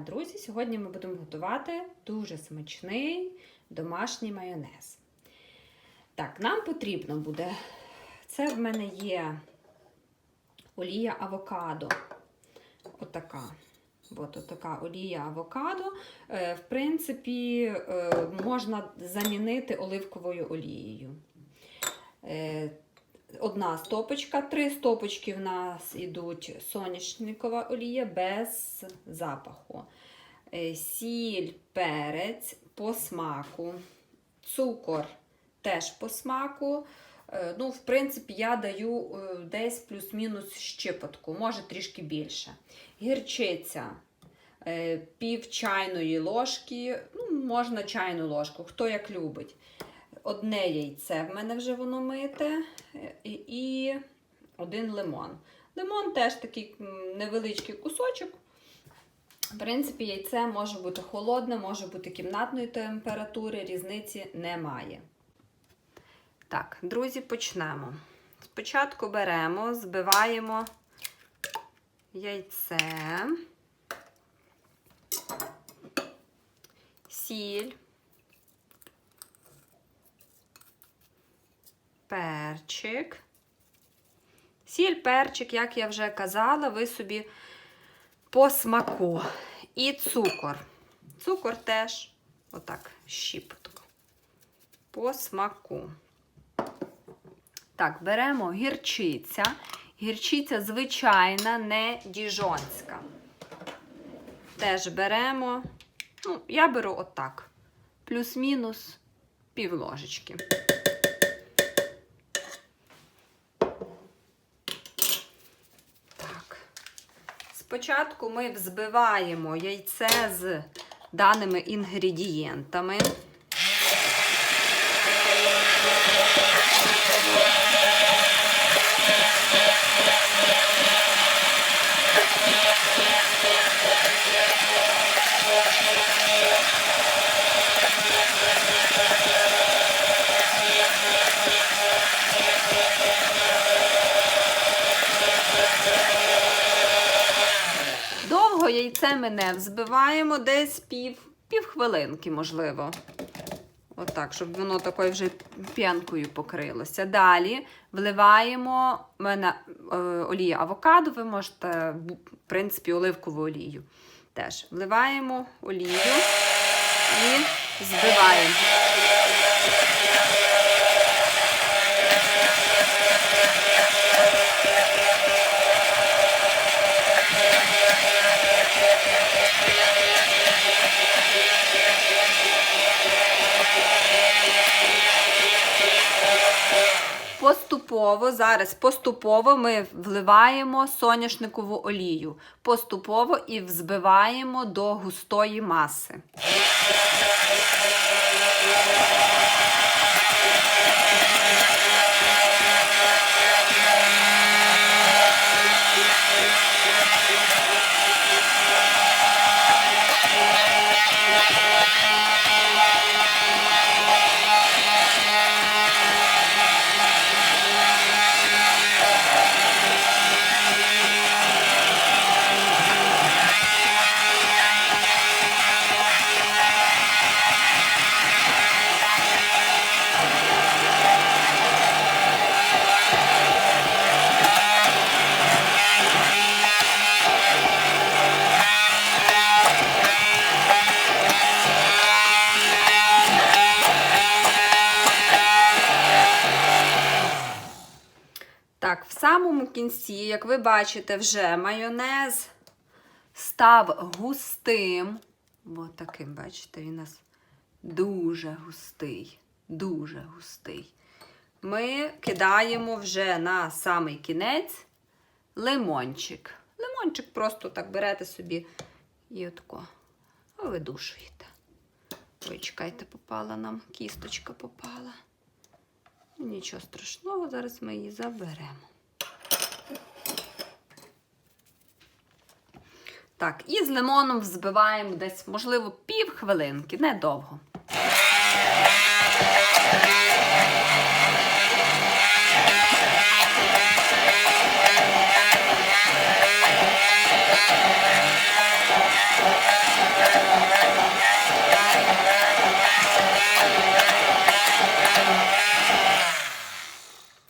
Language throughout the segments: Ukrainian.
друзі! Сьогодні ми будемо готувати дуже смачний домашній майонез. Так, нам потрібно буде. Це в мене є олія авокадо. Отака. От отака олія авокадо. Е, В принципі, е, можна замінити оливковою олією. Одна стопочка, три стопочки в нас йдуть соняшникова олія без запаху. Е, Сіль, перець по смаку, цукор теж по смаку. Е, Ну, в принципі, я даю е, десь плюс-мінус щепотку, може трішки більше. Гірчиця пів чайної ложки, ну, можна чайну ложку, хто як любить. Одне яйце в мене вже воно мите і один лимон. Лимон теж такий невеличкий кусочок. В принципі, яйце може бути холодне, може бути кімнатної температури, різниці немає. Так, друзі, почнемо. Спочатку беремо, збиваємо яйце, сіль, перчик. Сіль, перчик, як я вже казала, ви собі по смаку. І цукор. Цукор теж, отак, щіпотку. По смаку. Так, беремо гірчиця. Гірчиця звичайна, не діжонська. Теж беремо, ну, я беру отак. Плюс-мінус пів ложечки. Спочатку ми взбиваємо яйце з даними інгредієнтами. Яйце ми не взбиваємо, десь пів, пів хвилинки, можливо. Отак, щоб воно такою вже п'янкою покрилося. Далі вливаємо в мене е, олія авокадо, ви можете, в принципі, оливкову олію. Теж вливаємо олію і збиваємо. Поступово, зараз поступово ми вливаємо соняшникову олію. Поступово і взбиваємо до густої маси. Самому кінці, як ви бачите, вже майонез став густим. Ось таким, бачите, він у нас дуже густий, дуже густий. Ми кидаємо вже на самий кінець лимончик. Лимончик просто так берете собі і отко видушуєте. Ой, чекайте, попала нам, кісточка попала. Нічого страшного, зараз ми її заберемо. Так, і з лимоном взбиваємо десь, можливо, пів хвилинки, недовго.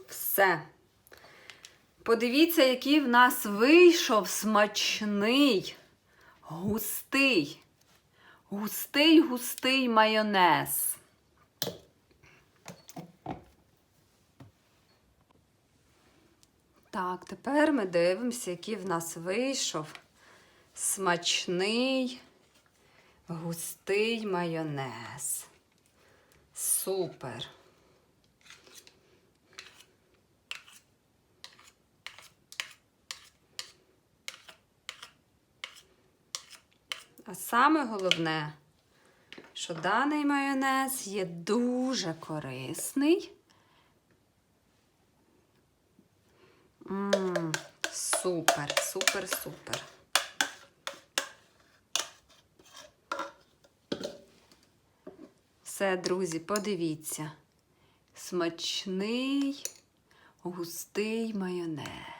Все. Подивіться, який в нас вийшов смачний густий, густий, густий майонез. Так, тепер ми дивимося, який в нас вийшов смачний, густий майонез. Супер. А саме головне, що даний майонез є дуже корисний. Мм, супер, супер, супер. Все, друзі, подивіться. Смачний, густий майонез.